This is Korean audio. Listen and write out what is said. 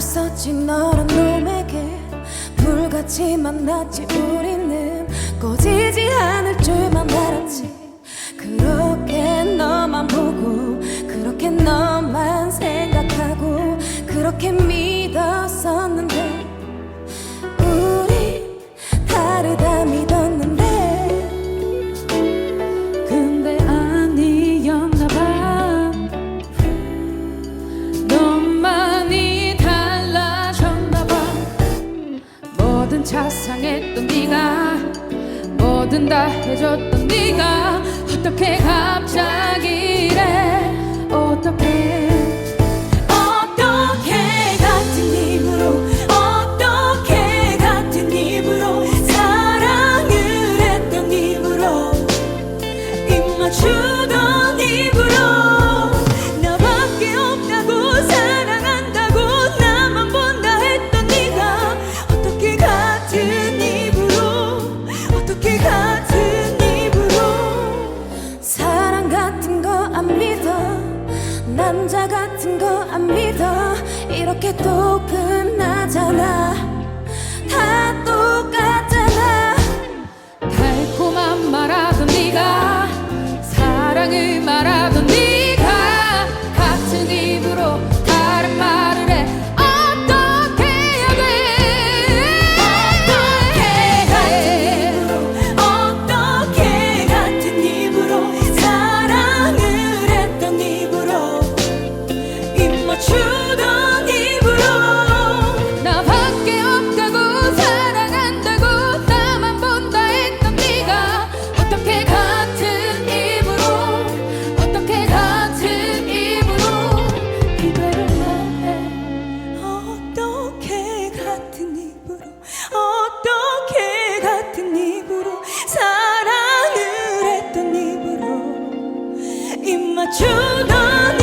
줬었지 너란 놈에게 불같이 만났지. 우리는 꺼지지 않을 줄만 알았지. 그렇게 너만 보고 그렇게 너만 생각하고 그렇게 믿었었는데 자상했던 네가 뭐든 다 해줬던 네가 어떻게 갑자기 이래? 어떻게? 했던 입으로 같은 거 안 믿어. 남자 같은 거 안 믿어. 이렇게 또 끝나잖아. 다 똑같잖아. 달콤한 말하던 네가 사랑을 말하던 입맞추던